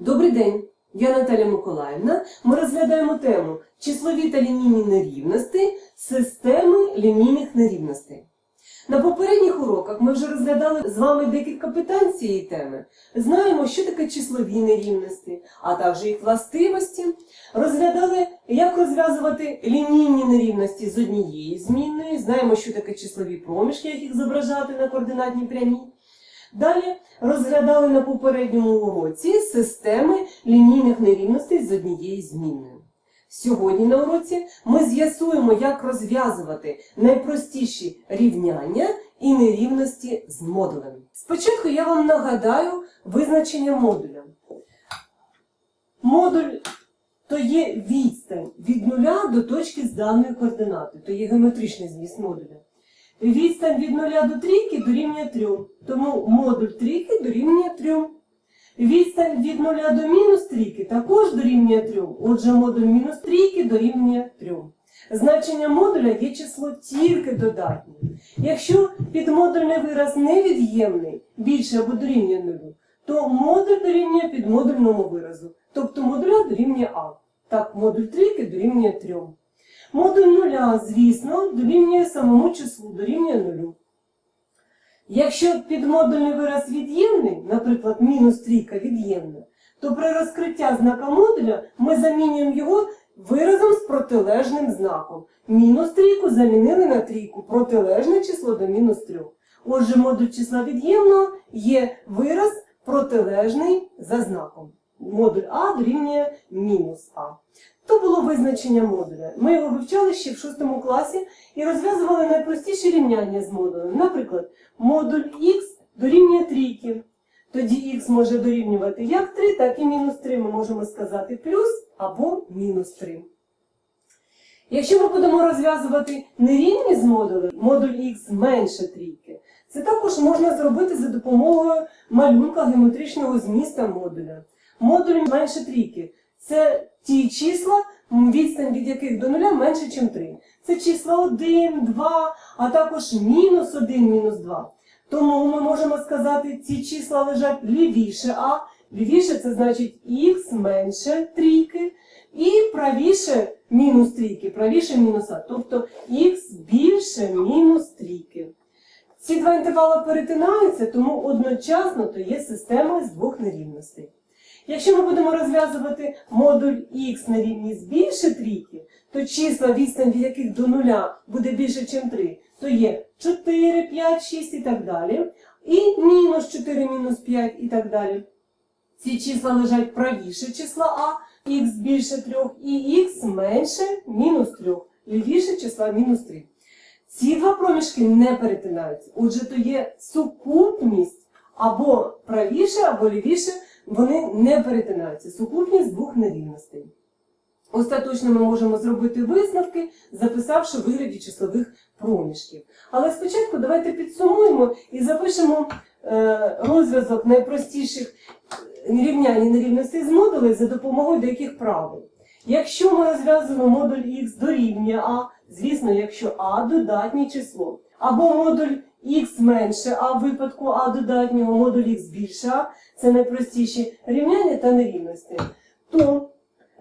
Добрий день! Я Наталя Миколаївна. Ми розглядаємо тему числові та лінійні нерівності системи лінійних нерівностей. На попередніх уроках ми вже розглядали з вами декілька питань цієї теми. Знаємо, що таке числові нерівності, а також їх властивості. Розглядали, як розв'язувати лінійні нерівності з однієї змінної. Знаємо, що таке числові проміжки, як їх зображати на координатній прямій. Далі розглядали на попередньому уроці системи лінійних нерівностей з однією змінною. Сьогодні на уроці ми з'ясуємо, як розв'язувати найпростіші рівняння і нерівності з модулем. Спочатку я вам нагадаю визначення модуля. Модуль то є відстань від нуля до точки з даної координати, то є геометричний зміст модуля. Відстань від нуля до трійки дорівнює 3, тому модуль трійки дорівнює 3. Відстань від нуля до мінус трійки також дорівнює 3, отже модуль мінус трійки дорівнює 3. Значення модуля є число тільки додатнє. Якщо підмодульний вираз невід'ємний, більше або дорівнює нулю, то модуль дорівнює підмодульному виразу, тобто модуля дорівнює А. Так, модуль трійки дорівнює 3. Модуль нуля, звісно, дорівнює самому числу, дорівнює нулю. Якщо підмодульний вираз від'ємний, наприклад, мінус трійка від'ємна, то при розкриття знака модуля ми замінюємо його виразом з протилежним знаком. Мінус трійку замінили на трійку, протилежне число до мінус трьох. Отже, модуль числа від'ємного є вираз протилежний за знаком. Модуль А дорівнює мінус А. То було визначення модуля. Ми його вивчали ще в 6 класі і розв'язували найпростіші рівняння з модулем. Наприклад, модуль х дорівнює трійки. Тоді х може дорівнювати як 3, так і мінус 3. Ми можемо сказати плюс або мінус 3. Якщо ми будемо розв'язувати нерівні з модулем, модуль х менше трійки, це також можна зробити за допомогою малюнка геометричного зміста модуля. Модуль менше трійки це ті числа, відстань від яких до нуля менше, ніж 3. Це числа 1, 2, а також мінус 1, мінус 2. Тому ми можемо сказати, ці числа лежать лівіше А. Лівіше це значить х менше трійки. І правіше мінус трійки, правіше мінус А. Тобто х більше мінус трійки. Ці два інтервали перетинаються, тому одночасно то є система з двох нерівностей. Якщо ми будемо розв'язувати модуль х на рівність більше трійки, то числа, відстань від яких до нуля буде більше, ніж 3, то є 4, 5, 6 і так далі. І мінус 4, мінус 5 і так далі. Ці числа лежать правіше числа А, х більше 3 і х менше мінус 3, лівіше числа мінус 3. Ці два проміжки не перетинаються. Отже, то є сукупність або правіше, або лівіше, вони не перетинаються. Сукупність двох нерівностей. Остаточно ми можемо зробити висновки, записавши вигляді числових проміжків. Але спочатку давайте підсумуємо і запишемо е, розв'язок найпростіших рівнянь і нерівностей з модулей за допомогою деяких правил. Якщо ми розв'язуємо модуль х дорівнює А, звісно, якщо А додатнє число, або модуль х менше А в випадку А додатнього, модуль х більше А, це найпростіші рівняння та нерівності, то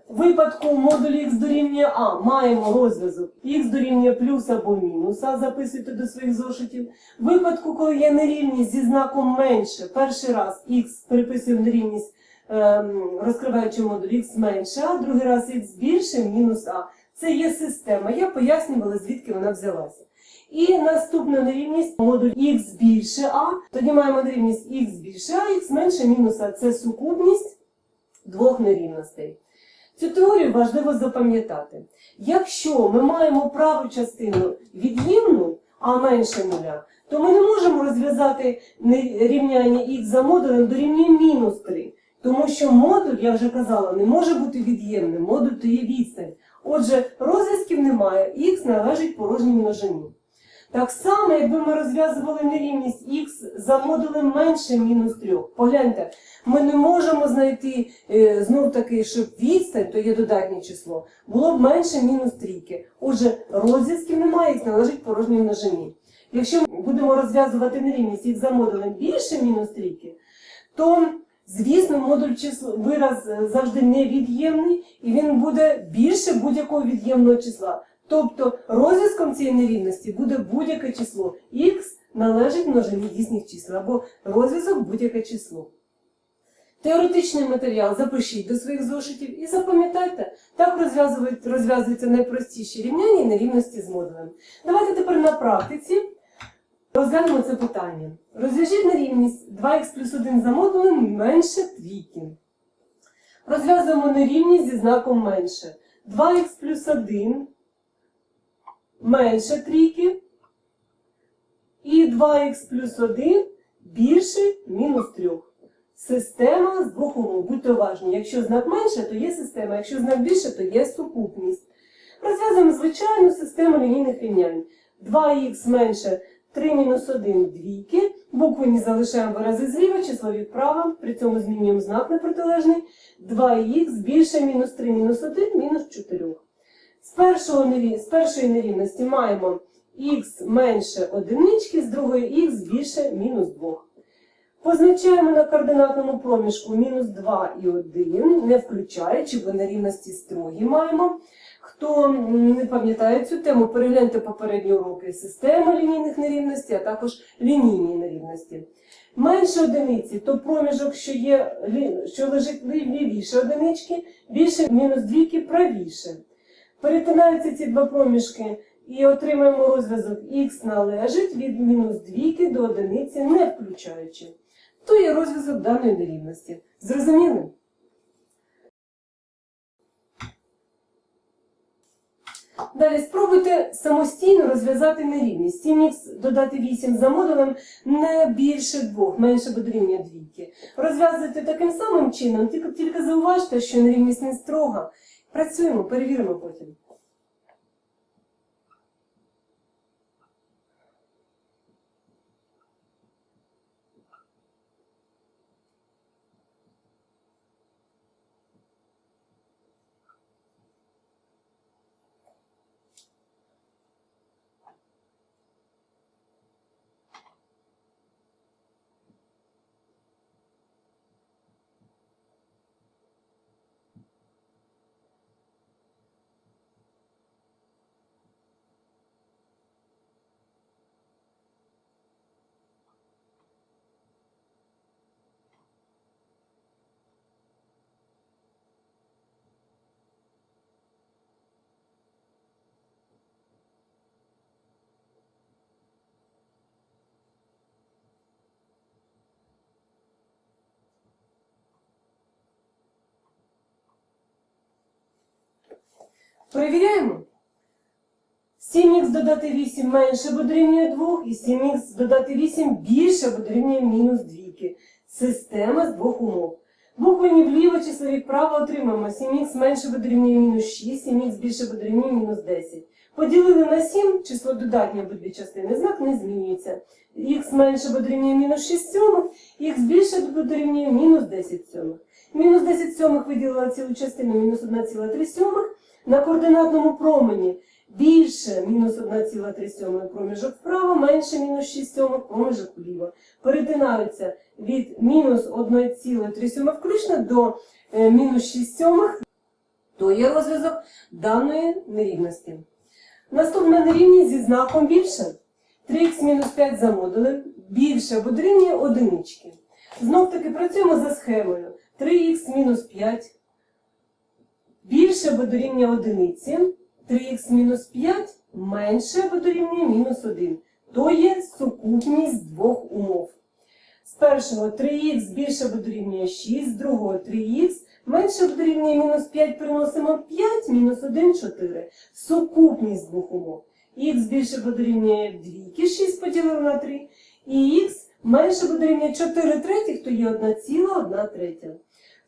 в випадку модуль х дорівнює А маємо розв'язок х дорівнює плюс або мінус А, записуйте до своїх зошитів. В випадку, коли є нерівність зі знаком менше, перший раз х переписуємо нерівність, ем, розкриваючи модуль х менше А, другий раз х більше мінус А. Це є система. Я пояснювала, звідки вона взялася. І наступна нерівність модуль х більше А. Тоді маємо нерівність х більше А, х менше мінус А. Це сукупність двох нерівностей. Цю теорію важливо запам'ятати. Якщо ми маємо праву частину від'ємну, а менше нуля, то ми не можемо розв'язати рівняння х за модулем дорівнює мінус 3. Тому що модуль, я вже казала, не може бути від'ємним, модуль то є відстань. Отже, розв'язків немає, х належить порожній множині. Так само, якби ми розв'язували нерівність х за модулем менше мінус 3. Погляньте, ми не можемо знайти е, знов таки, щоб відстань, то є додатнє число, було б менше мінус трійки. Отже, розв'язків немає, х належить порожній множині. Якщо ми будемо розв'язувати нерівність х за модулем більше мінус трійки, то Звісно, модуль числа вираз е, завжди невід'ємний, і він буде більше будь-якого від'ємного числа. Тобто розв'язком цієї нерівності буде будь-яке число. Х належить множині дійсних чисел або розв'язок будь-яке число. Теоретичний матеріал запишіть до своїх зошитів і запам'ятайте, так розв'язуються найпростіші рівняння і нерівності з модулем. Давайте тепер на практиці розглянемо це питання. Розв'яжіть нерівність 2х плюс 1 за модулем менше трійки. Розв'язуємо нерівність зі знаком менше. 2х плюс 1 менше трійки. І 2х плюс 1 більше мінус 3. Система з двох умов. Будьте уважні. Якщо знак менше, то є система. Якщо знак більше, то є сукупність. Розв'язуємо звичайну систему лінійних рівнянь. 2х менше 3 мінус 1 двійки. Буквені залишаємо вирази зліва, числові вправо. При цьому змінюємо знак на протилежний. 2х більше мінус 3 мінус 1 мінус 4. З, першого, з першої нерівності маємо х менше одинички, з другої х більше мінус 2. Позначаємо на координатному проміжку мінус 2 і 1, не включаючи, бо на рівності строгі маємо. Хто не пам'ятає цю тему, перегляньте попередні уроки системи лінійних нерівностей, а також лінійні нерівності. Менше одиниці, то проміжок, що, є, що лежить лі- лівіше одинички, більше мінус двійки правіше. Перетинаються ці два проміжки і отримаємо розв'язок х належить від мінус двійки до одиниці, не включаючи. То є розв'язок даної нерівності. Зрозуміли? Далі спробуйте самостійно розв'язати нерівність. 7х додати 8 за модулем не більше 2, менше буде рівня двійки. Розв'язуйте таким самим чином, тільки зауважте, що нерівність не строга. Працюємо, перевіримо потім. Перевіряємо. 7х додати 8 менше буде рівнює 2, і 7х додати 8 більше буде рівнює мінус 2. Система з двох умов. Буквені вліво, числові вправо отримаємо 7х менше буде рівнює мінус 6, 7х більше буде рівнює мінус 10. Поділили на 7, число додатнє обидві частини, знак не змінюється. Х менше буде рівнює мінус 6 сьомих, х більше буде рівнює мінус 10 сьомих. Мінус 10 сьомих виділила цілу частину, мінус 1,3 сьомих. На координатному промені більше мінус 1,3 проміжок вправо, менше мінус 6 проміжок вліво. Перетинаються від мінус 1,3 сьомих включно до е, мінус 6 сьомих. То є розв'язок даної нерівності. Наступна нерівність зі знаком більше. 3х мінус 5 за модулем більше або дорівнює одинички. Знов таки працюємо за схемою. 3х мінус 5 більше або дорівнює одиниці. 3х мінус 5 менше або дорівнює мінус 1. То є сукупність двох умов. З першого 3х більше або дорівнює 6, з другого 3х менше або дорівнює мінус 5 приносимо 5, мінус 1 4. Сукупність двох умов. х більше або дорівнює 2, 6 поділили на 3, і х менше або дорівнює 4 третіх, то є 1,1 третя.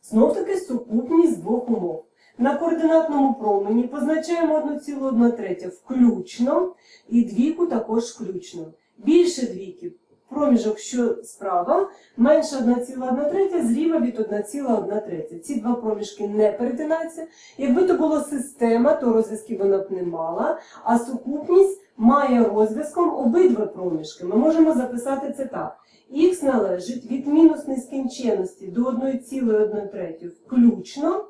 Знов таки сукупність двох умов. На координатному промені позначаємо 1,1 третя включно і двійку також включно. Більше двійки проміжок, що справа, менше 1,1 третя, зліва від 1,1 третя. Ці два проміжки не перетинаються. Якби то була система, то розв'язків вона б не мала, а сукупність має розв'язком обидва проміжки. Ми можемо записати це так. Х належить від мінус нескінченності до 1,1 включно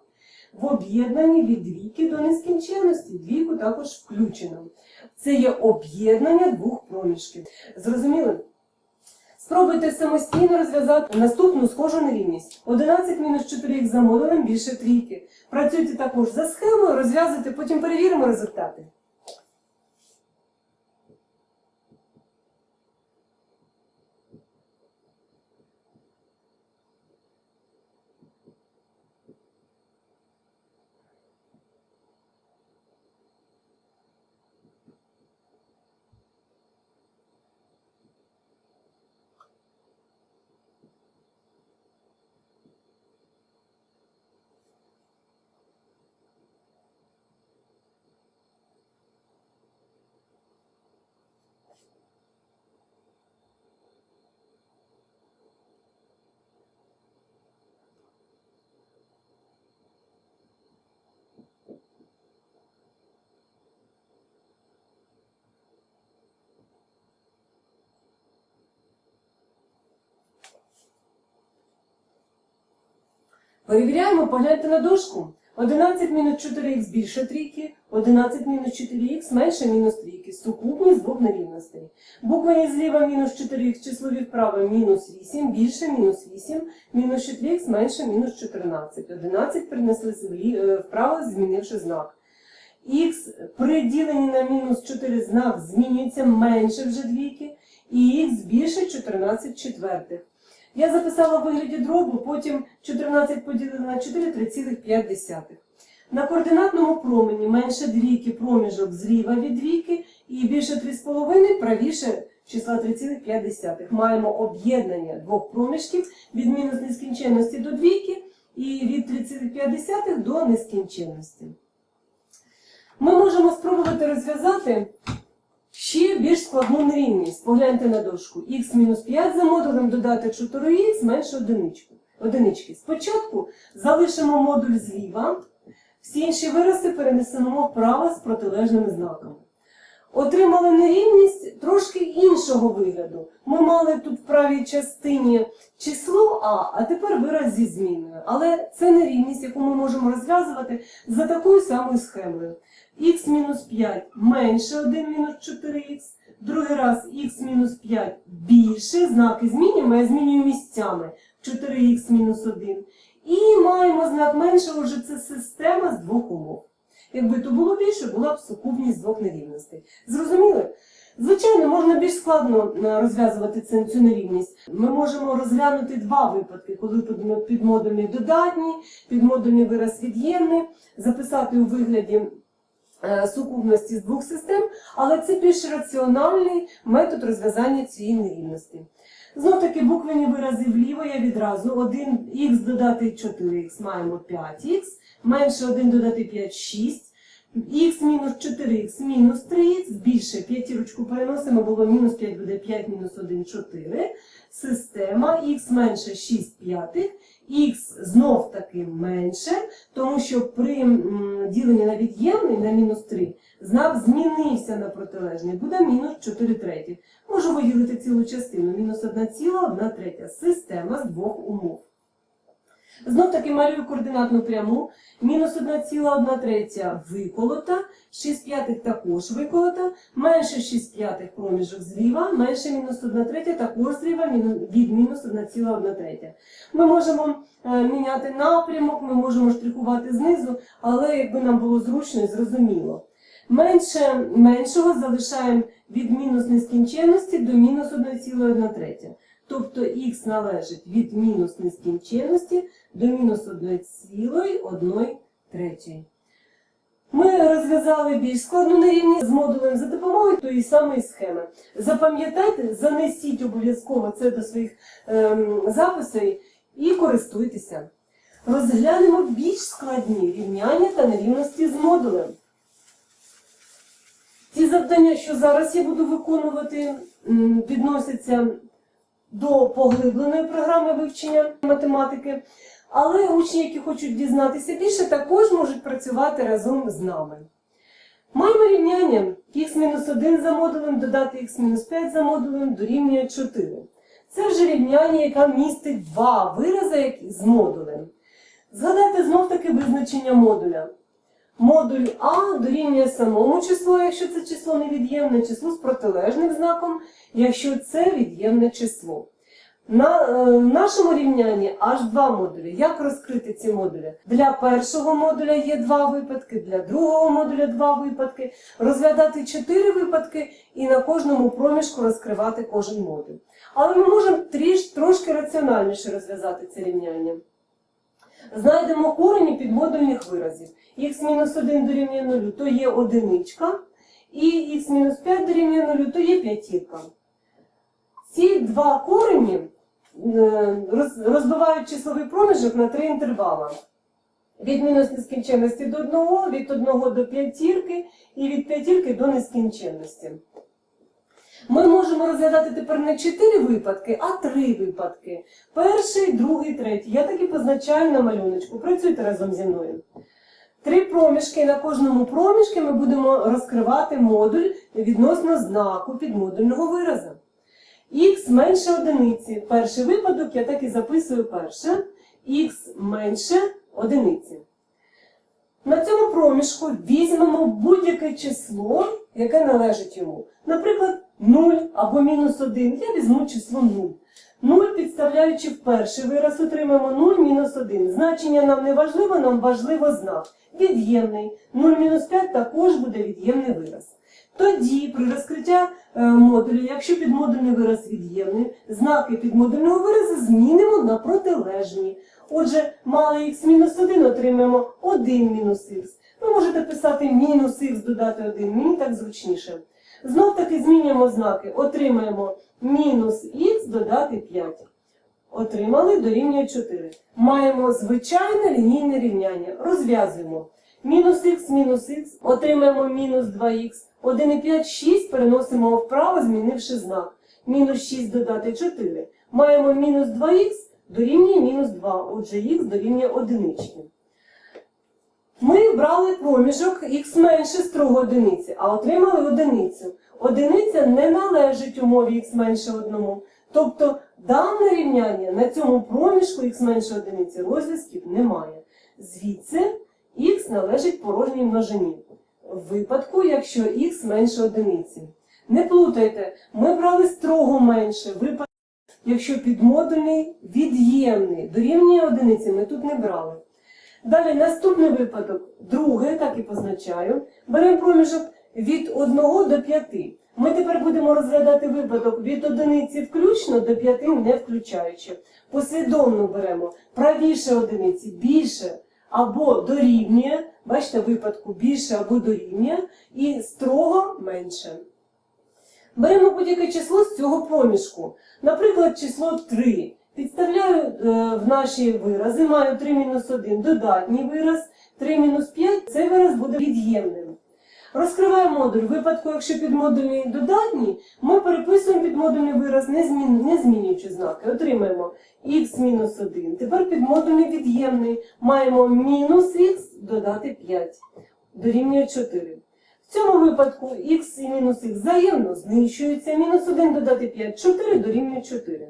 в об'єднанні від двійки до нескінченності. Двійку також включено. Це є об'єднання двох проміжків. Зрозуміли? Спробуйте самостійно розв'язати наступну схожу нерівність. 11 мінус 4х за модулем більше трійки. Працюйте також за схемою, розв'язуйте, потім перевіримо результати. Перевіряємо, погляньте на дошку. 11 мінус 4х більше трійки, 11 мінус 4х менше мінус трійки. Сукупність двох нерівностей. Буквені зліва мінус 4х, числові вправо мінус 8, більше мінус 8, мінус 4х менше мінус 14. 11 принесли е, вправо, змінивши знак. Х при діленні на мінус 4 знак змінюється менше вже двійки, і х більше 14 четвертих. Я записала в вигляді дробу, потім 14 поділили на 4 3,5. На координатному промені менше двійки проміжок зліва від двійки і більше 3,5 правіше числа 3,5. Маємо об'єднання двох проміжків від мінус нескінченності до двійки і від 3,5 до нескінченності. Ми можемо спробувати розв'язати ще більш складну нерівність. Погляньте на дошку. х мінус 5 за модулем додати 4х менше одиничку. одинички. Спочатку залишимо модуль зліва, всі інші вирази перенесемо вправо з протилежними знаками. Отримали нерівність трошки іншого вигляду. Ми мали тут в правій частині число А, а тепер вираз зі зміною. Але це нерівність, яку ми можемо розв'язувати за такою самою схемою х мінус 5 менше 1 мінус 4х, другий раз х мінус 5 більше, знаки змінюємо, я змінюю місцями 4х мінус 1. І маємо знак менше, отже, це система з двох умов. Якби то було більше, була б сукупність двох нерівностей. Зрозуміли? Звичайно, можна більш складно е, розв'язувати цю, нерівність. Ми можемо розглянути два випадки, коли підмо- підмодульний додатній, підмодульний вираз від'ємний, записати у вигляді сукупності з двох систем, але це більш раціональний метод розв'язання цієї нерівності. Знов таки буквені вирази вліво я відразу 1х додати 4х маємо 5х, менше 1 додати 5 6, х мінус 4х мінус 3х, більше п'ятірочку переносимо, було мінус 5 буде 5 мінус 1 4, система х менше 6 п'ятих, х знов таки менше, тому що при діленні на від'ємний на мінус 3 знак змінився на протилежний, буде мінус 4 треті. Можу виділити цілу частину, мінус 1 ціла, 1 третя. Система з двох умов. Знов таки малюю координатну пряму. Мінус 1,1 третя виколота, 6 п'ятих також виколота, менше 6 п'ятих проміжок зліва, менше мінус 1 третя також зліва від мінус 1,1 третя. Ми можемо е, міняти напрямок, ми можемо штрихувати знизу, але якби нам було зручно і зрозуміло. Менше меншого залишаємо від мінус нескінченності до мінус 1,1 третя. Тобто х належить від мінус нескінченності до мінус 1,1 третьої. Ми розв'язали більш складну нерівність з модулем за допомогою тої самої схеми. Запам'ятайте, занесіть обов'язково це до своїх ем, записей і користуйтеся. Розглянемо більш складні рівняння та нерівності з модулем. Ті завдання, що зараз я буду виконувати, м, відносяться до поглибленої програми вивчення математики. Але учні, які хочуть дізнатися більше, також можуть працювати разом з нами. Маємо рівняння х-1 за модулем додати х-5 за модулем дорівнює 4. Це вже рівняння, яке містить два вирази з модулем. Згадайте знов таки визначення модуля. Модуль А дорівнює самому числу, якщо це число невід'ємне, числу з протилежним знаком, якщо це від'ємне число. На е, нашому рівнянні аж два модулі. Як розкрити ці модулі? Для першого модуля є два випадки, для другого модуля два випадки. Розглядати чотири випадки і на кожному проміжку розкривати кожен модуль. Але ми можемо тріш, трошки раціональніше розв'язати це рівняння. Знайдемо корені підмодульних виразів. х-1 дорівнює 0, то є одиничка, і х-5 дорівнює 0, то є п'ятірка. Ці два корені розбивають числовий проміжок на три інтервали. Від мінус нескінченності до 1, від 1 до п'ятірки і від п'ятірки до нескінченності. Ми можемо розглядати тепер не 4 випадки, а 3 випадки. Перший, другий, третій. Я так і позначаю на малюночку. Працюйте разом зі мною. Три проміжки. На кожному проміжку ми будемо розкривати модуль відносно знаку підмодульного виразу. Х менше одиниці. Перший випадок я так і записую перше. Х менше одиниці. На цьому проміжку візьмемо будь-яке число, яке належить йому. Наприклад, 0 або мінус 1. Я візьму число 0. 0 підставляючи в перший вираз, отримаємо 0 мінус 1. Значення нам не важливо, нам важливо знак. Від'ємний. 0 мінус 5 також буде від'ємний вираз. Тоді, при розкриття е, модулю, якщо підмодульний вираз від'ємний, знаки підмодульного виразу змінимо на протилежні. Отже, мали х мінус 1 отримаємо 1 мінус х. Ви можете писати мінус х додати 1, мені так зручніше. Знов таки змінюємо знаки. Отримаємо мінус х додати 5. Отримали дорівнює 4. Маємо звичайне лінійне рівняння. Розв'язуємо. Мінус х мінус х, отримаємо мінус 2х. 1,5, 6 переносимо вправо, змінивши знак. Мінус 6 додати 4. Маємо мінус 2х дорівнює мінус 2. Отже, х дорівнює 1. Ми брали проміжок х менше строго одиниці, а отримали одиницю. Одиниця не належить умові х менше 1. Тобто дане рівняння на цьому проміжку х менше одиниці розв'язків немає. Звідси х належить порожній множині. В випадку, якщо х менше одиниці. Не плутайте, ми брали строго менше. Випадок, якщо підмодульний від'ємний, дорівнює одиниці, ми тут не брали. Далі наступний випадок, другий, так і позначаю. Беремо проміжок від 1 до 5. Ми тепер будемо розглядати випадок від одиниці включно до 5 не включаючи. Послідовно беремо правіше одиниці, більше або дорівнює, бачите, випадку більше або дорівнює, і строго менше. Беремо будь-яке число з цього проміжку. Наприклад, число 3. Підставляю е, в наші вирази, маю 3 мінус 1 додатній вираз, 3 мінус 5 цей вираз буде від'ємним. Розкриваємо модуль. В випадку, якщо підмодульний додатній, ми переписуємо підмодульний вираз, не, змін, не змінюючи знаки. Отримаємо х мінус 1. Тепер підмодульний від'ємний. Маємо мінус х додати 5. Дорівнює 4. В цьому випадку х і мінус х взаємно знищуються. Мінус 1 додати 5, 4 дорівнює 4.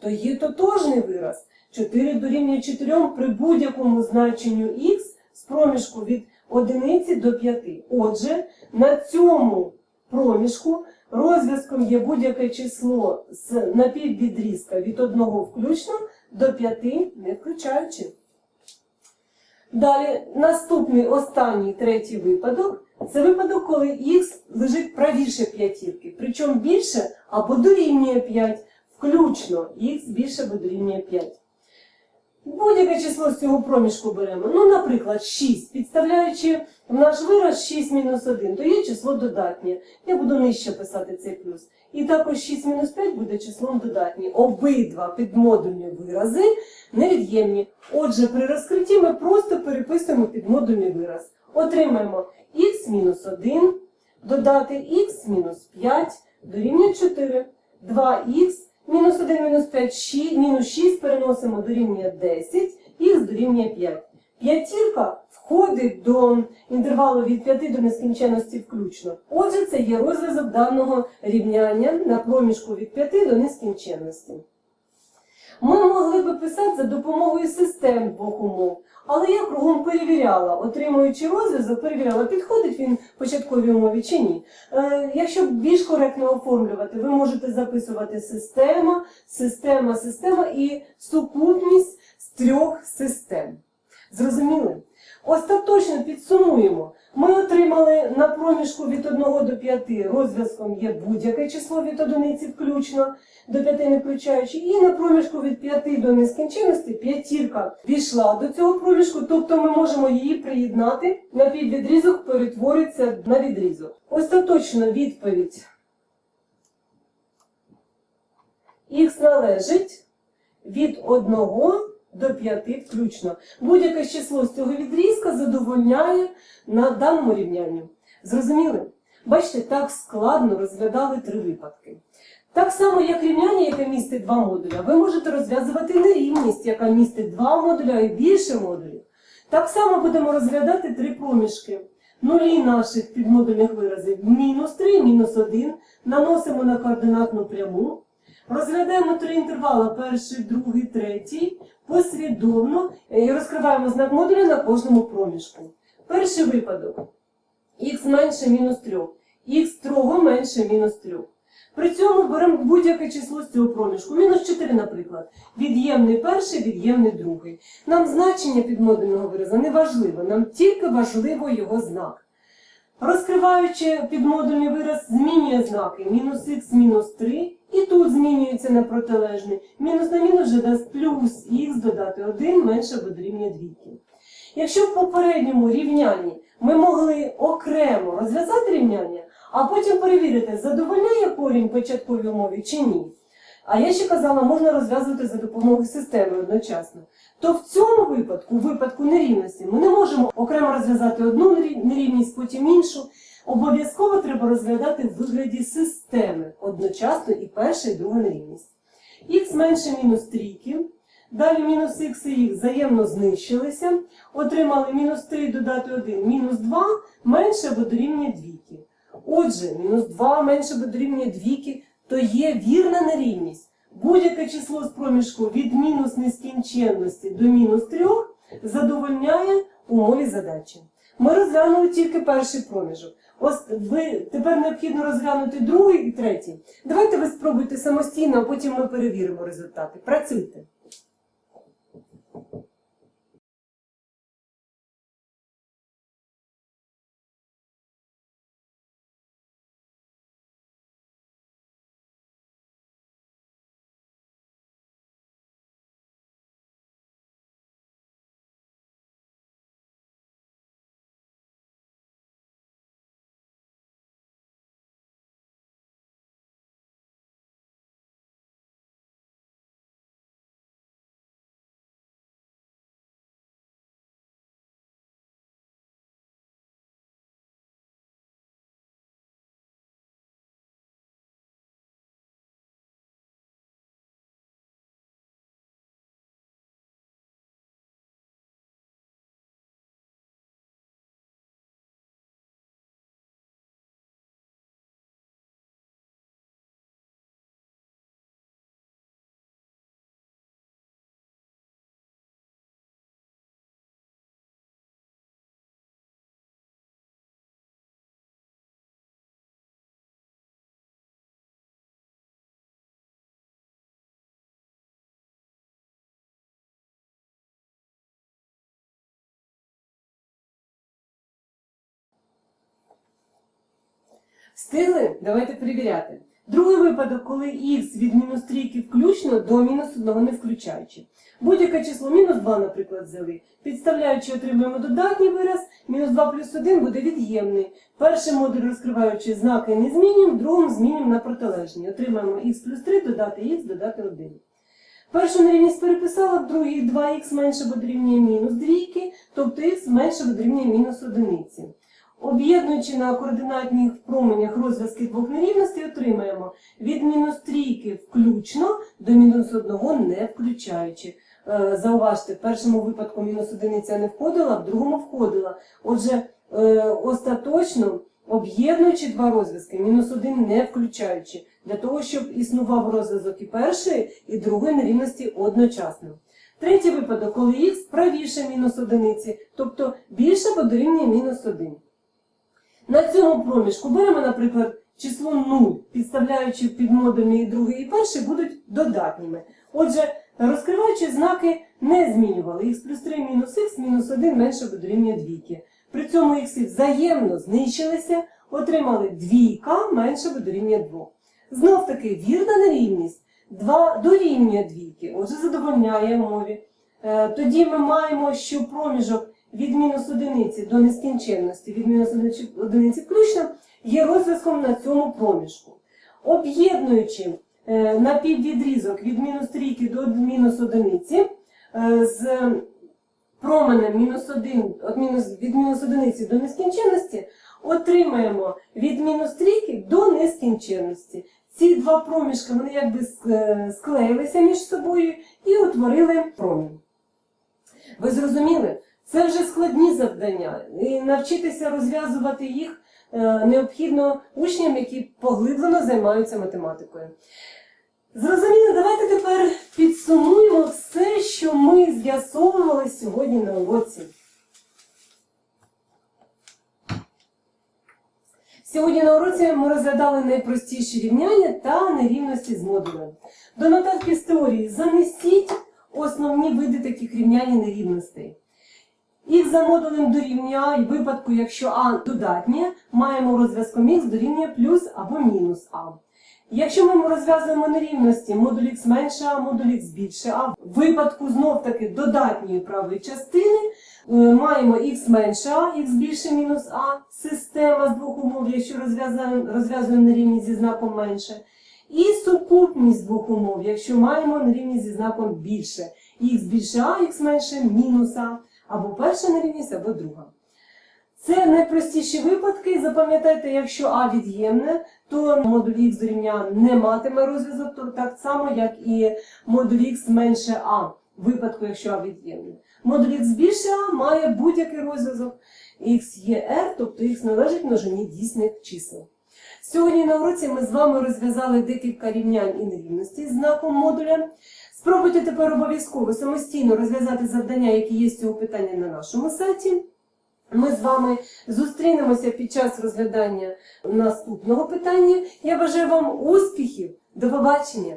То є тотожний вираз. 4 дорівнює 4 при будь-якому значенню х з проміжку від 1 до 5. Отже, на цьому проміжку розв'язком є будь-яке число з напіввідрізка від 1 включно до 5 не включаючи. Далі наступний останній третій випадок це випадок, коли х лежить правіше п'ятірки, причому більше або дорівнює 5, включно х більше або дорівнює 5. Будь-яке число з цього проміжку беремо. Ну, наприклад, 6. Підставляючи в наш вираз 6 мінус 1, то є число додатнє. Я буду нижче писати цей плюс. І також 6 мінус 5 буде числом додатні. Обидва підмодульні вирази невід'ємні. Отже, при розкритті ми просто переписуємо підмодульний вираз. Отримаємо х мінус 1, додати х мінус 5, дорівнює 4, 2х, мінус 1 мінус 5, 6, мінус 6 переносимо до рівня 10, х рівня 5. П'ятірка входить до інтервалу від 5 до нескінченності включно. Отже, це є розв'язок даного рівняння на проміжку від 5 до нескінченності. Ми могли би писати за допомогою систем двох умов, але я кругом перевіряла, отримуючи розв'язок, перевіряла, підходить він початковій умові чи ні. Е, якщо більш коректно оформлювати, ви можете записувати система, система, система і сукупність з трьох систем. Зрозуміли? Остаточно підсумуємо. Ми отримали на проміжку від 1 до 5 розв'язком є будь-яке число від одиниці включно, до 5 не включаючи, і на проміжку від 5 до нескінченності п'ятірка війшла до цього проміжку, тобто ми можемо її приєднати, напіввідрізок перетворюється на відрізок. Остаточно відповідь х належить від 1 до 5 включно. Будь-яке число з цього відрізка задовольняє на даному рівнянні. Зрозуміли? Бачите, так складно розглядали три випадки. Так само, як рівняння, яке містить два модуля, ви можете розв'язувати нерівність, яка містить два модуля і більше модулів. Так само будемо розглядати три проміжки. Нулі наших підмодульних виразів мінус 3, мінус 1. Наносимо на координатну пряму. Розглядаємо три інтервали: перший, другий, третій, послідовно е, і розкриваємо знак модуля на кожному проміжку. Перший випадок х менше мінус 3, х строго менше мінус 3. При цьому беремо будь-яке число з цього проміжку. Мінус 4, наприклад. Від'ємний перший, від'ємний другий. Нам значення підмодульного виразу не важливо, нам тільки важливо його знак. Розкриваючи підмодульний вираз, змінює знаки мінус х мінус 3, і тут змінюється на протилежний. Мінус на мінус вже дасть плюс х додати 1 менше або дорівнює двійки. Якщо в попередньому рівнянні ми могли окремо розв'язати рівняння, а потім перевірити, задовольняє корінь початковій умові чи ні. А я ще казала, можна розв'язувати за допомогою системи одночасно. То в цьому випадку, в випадку нерівності, ми не можемо окремо розв'язати одну нерівність, потім іншу. Обов'язково треба розглядати в вигляді системи одночасно і перша, і друга нерівність. Х менше мінус трійки. Далі мінус х і х взаємно знищилися. Отримали мінус 3 додати 1, мінус 2 менше або дорівнює двійки. Отже, мінус 2 менше або дорівнює двійки, то є вірна нерівність. Будь-яке число з проміжку від мінус нескінченності до мінус 3 задовольняє умові задачі. Ми розглянули тільки перший проміжок. Ось ви тепер необхідно розглянути другий і третій. Давайте ви спробуйте самостійно, а потім ми перевіримо результати. Працюйте. Встигли? Давайте перевіряти. Другий випадок, коли х від мінус трійки включно до мінус 1 не включаючи. Будь-яке число мінус 2, наприклад, взяли. Підставляючи, отримуємо додатній вираз, мінус 2 плюс 1 буде від'ємний. Перший модуль розкриваючи знаки не змінюємо, другому змінюємо на протилежні. Отримаємо х плюс 3, додати х, додати 1. Першу нерівність переписала, в другій 2х менше або дорівнює мінус двійки, тобто х менше або дорівнює мінус одиниці. Об'єднуючи на координатних променях розв'язки двох нерівностей, отримаємо від мінус трійки включно до мінус одного не включаючи. Е, Зауважте, в першому випадку мінус одиниця не входила, в другому входила. Отже, е, остаточно об'єднуючи два розв'язки, мінус один не включаючи, для того, щоб існував розв'язок і першої, і другої нерівності одночасно. Третій випадок, коли х правіше мінус одиниці, тобто більше або дорівнює мінус 1. На цьому проміжку беремо, наприклад, число 0, підставляючи під модульний і другий і перший, будуть додатніми. Отже, розкриваючи знаки не змінювали. х плюс 3 мінус х мінус 1 менше дорівнює двійки. При цьому х взаємно знищилися, отримали двійка менше дорівнює 2. Знов таки вірна нерівність 2 дорівнює двійки, отже задовольняє умові. Е, Тоді ми маємо, що проміжок від мінус одиниці до нескінченності, від мінус одиниці- включно, є розв'язком на цьому проміжку. Об'єднуючи е, напіввідрізок від мінус трійки до мінус одиниці е, з променем мінус 1, від мінус одиниці до нескінченності, отримаємо від мінус трійки до нескінченності. Ці два проміжки вони якби е, склеїлися між собою і утворили промінь. Ви зрозуміли? Це вже складні завдання, і навчитися розв'язувати їх е, необхідно учням, які поглиблено займаються математикою. Зрозуміло, давайте тепер підсумуємо все, що ми з'ясовували сьогодні на уроці. Сьогодні на уроці ми розглядали найпростіші рівняння та нерівності з модулем. До нотатки з теорії занесіть основні види таких рівнянь і нерівностей. Х за модулем дорівнює і в випадку, якщо А додатнє, маємо розв'язком х дорівнює плюс або мінус А. Якщо ми розв'язуємо нерівності модуль х менше А, модуль х більше А, в випадку знов таки додатньої правої частини е, маємо х менше А, х більше мінус А, система з двох умов, якщо розв'язуємо розв'язуємо нерівність зі знаком менше. І сукупність двох умов, якщо маємо нерівність зі знаком більше. Х більше А, х менше мінус А. Або перша нерівність, або друга. Це найпростіші випадки. Запам'ятайте, якщо А від'ємне, то модуль х дорівня не матиме розв'язок, то так само, як і модуль х менше А, в випадку, якщо А від'ємне. Модуль х більше А має будь-який розв'язок. х є r, тобто х належить множині дійсних чисел. Сьогодні на уроці ми з вами розв'язали декілька рівнянь і нерівностей з знаком модуля. Спробуйте тепер обов'язково самостійно розв'язати завдання, які є з цього питання на нашому сайті. Ми з вами зустрінемося під час розглядання наступного питання. Я бажаю вам успіхів. До побачення!